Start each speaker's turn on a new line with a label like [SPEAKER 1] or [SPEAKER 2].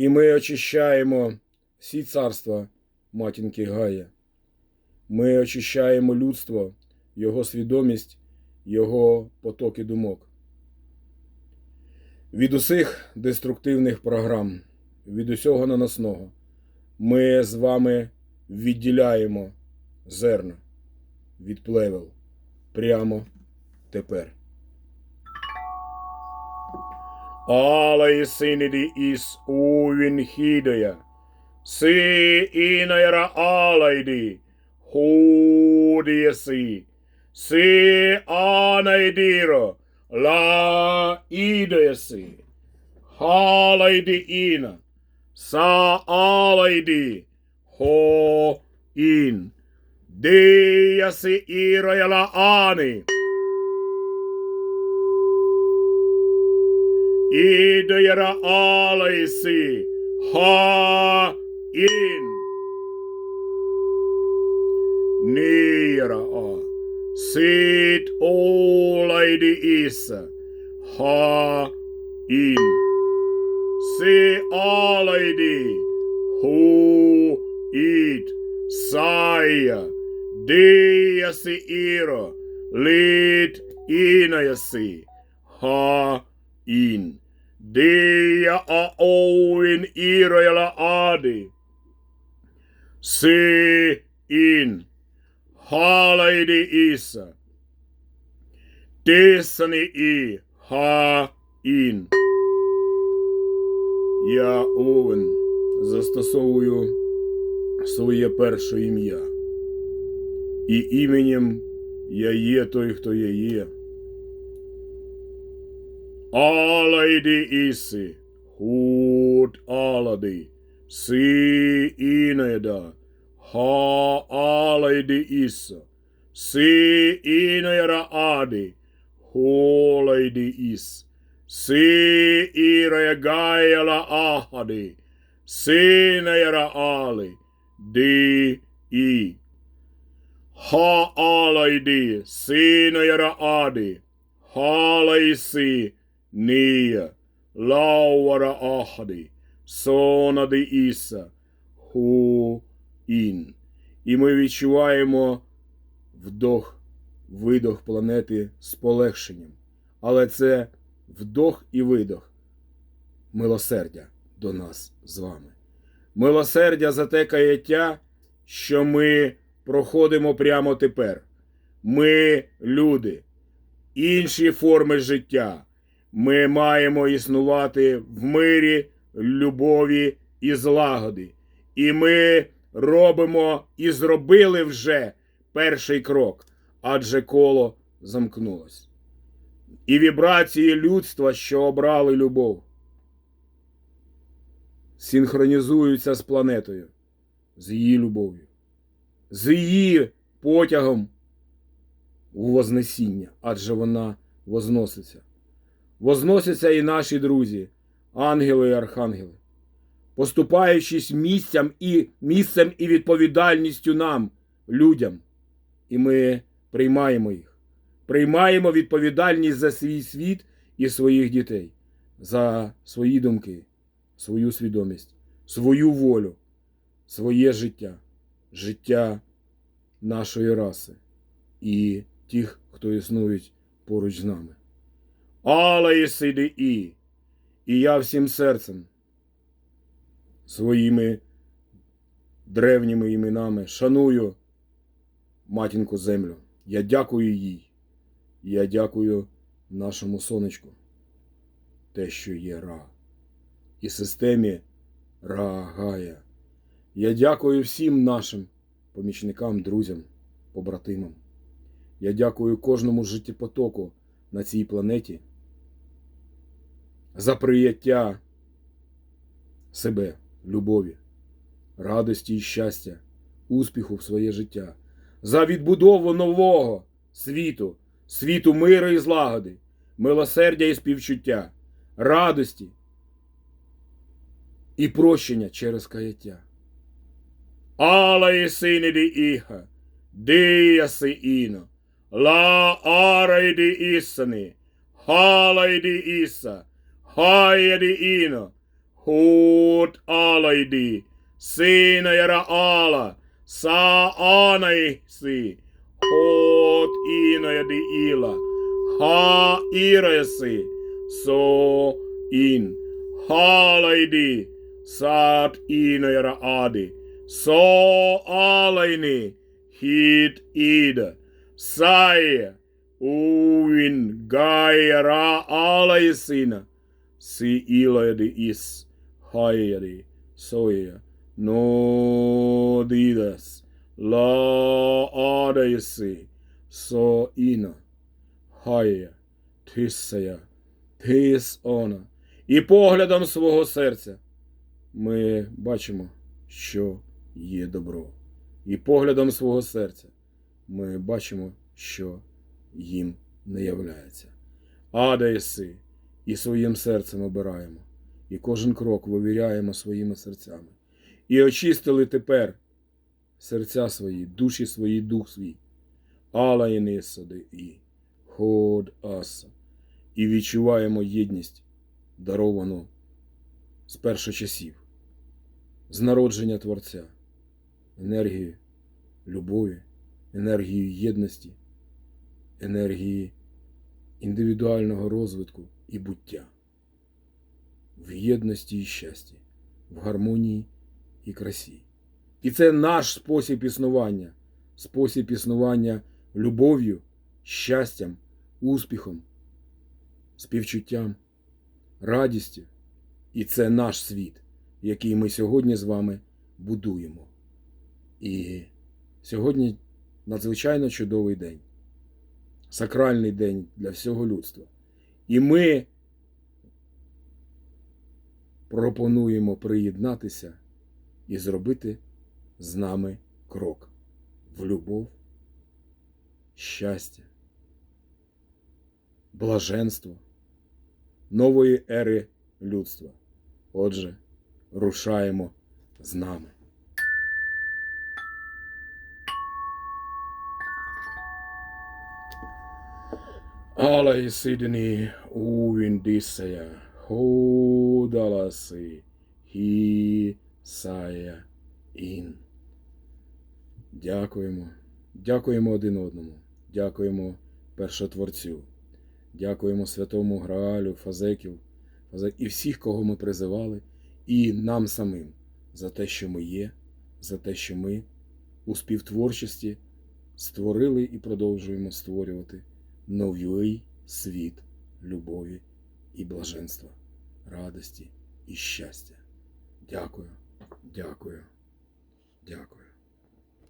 [SPEAKER 1] І ми очищаємо всі царства матінки Гая. Ми очищаємо людство, його свідомість, його потоки думок. Від усіх деструктивних програм, від усього наносного, ми з вами відділяємо зерна від плевел прямо тепер. Alla i sinidi is uinhidoja. Si inajara alaidi, huudiesi. Si anaidiro, la idesi. Halaidi ina, sa alaidi, ho in. Diasi irojala ani. iedere si ha in. Nira a, sit oleidi is, ha in. Se aleidi, ah, hu id, saia, deiasi ira, lid si ha in. Dia a oin irajala adi. Se in. Halaidi isa. Tessani i ha in. Я Овен застосовую своє перше ім'я. І іменем я є той, хто я є. Alaiди isi, hut aladi, si ineda, ha alaidi isa, si inera adi, holaidi is, si iregayala ahadi, si nera ali, di i. Ha alaidi, si nera adi, halaisi, Ния, Лауара Ахади, Сонади Іса, Ху Ін. І ми відчуваємо вдох, видох планети з полегшенням. Але це вдох і видох милосердя до нас з вами. Милосердя за те каяття, що ми проходимо прямо тепер. Ми люди, інші форми життя. Ми маємо існувати в мирі, любові і злагоді. І ми робимо і зробили вже перший крок, адже коло замкнулось. І вібрації людства, що обрали любов, синхронізуються з планетою, з її любов'ю, з її потягом у Вознесіння, адже вона возноситься возносяться і наші друзі, ангели і архангели, поступаючись місцям і місцем і відповідальністю нам, людям. І ми приймаємо їх, приймаємо відповідальність за свій світ і своїх дітей, за свої думки, свою свідомість, свою волю, своє життя, життя нашої раси і тих, хто існують поруч з нами. Але сиди і, і я всім серцем своїми древніми іменами шаную матінку землю. Я дякую їй. Я дякую нашому сонечку, те, що є Ра, і системі Ра Гая. Я дякую всім нашим помічникам, друзям, побратимам. Я дякую кожному життєпотоку на цій планеті за прияття себе, любові, радості і щастя, успіху в своє життя, за відбудову нового світу, світу миру і злагоди, милосердя і співчуття, радості і прощення через каяття. Ала і синиді іха, діяси іно, ла арайді ісани, халайді іса, Haedi in. hot alaidi. Siinä jara ala. Saa anaisi. Hot inaidi ila. Ha iresi. So in. Halaidi. Saat ina jara adi. So alaini. Hit id, Sai. Uin gaira alaisina. Si ilaydi is. Hayadi. Soya. No didas. La adaysi. So ina. Хая, тисая, тис она. І поглядом свого серця ми бачимо, що є добро. І поглядом свого серця ми бачимо, що їм не являється. Ада єси, і своїм серцем обираємо, і кожен крок вивіряємо своїми серцями. І очистили тепер серця свої, душі свої, дух свій. Алла і і ход аса. І відчуваємо єдність, даровану з першочасів, з народження Творця, енергію любові, енергію єдності, енергії індивідуального розвитку і буття, в єдності і щасті, в гармонії і красі. І це наш спосіб існування, спосіб існування любов'ю, щастям, успіхом, співчуттям, радістю. І це наш світ, який ми сьогодні з вами будуємо. І сьогодні надзвичайно чудовий день, сакральний день для всього людства. І ми пропонуємо приєднатися і зробити з нами крок в любов, щастя, блаженство нової ери людства. Отже, рушаємо з нами. Сидні увіндісая, ходаласи, хісая ін. Дякуємо. Дякуємо один одному. Дякуємо першотворцю. Дякуємо святому Граалю, Фазеків, і всіх, кого ми призивали, і нам самим за те, що ми є, за те, що ми у співтворчості створили і продовжуємо створювати новий світ любові і блаженства, радості і щастя. Дякую, дякую, дякую.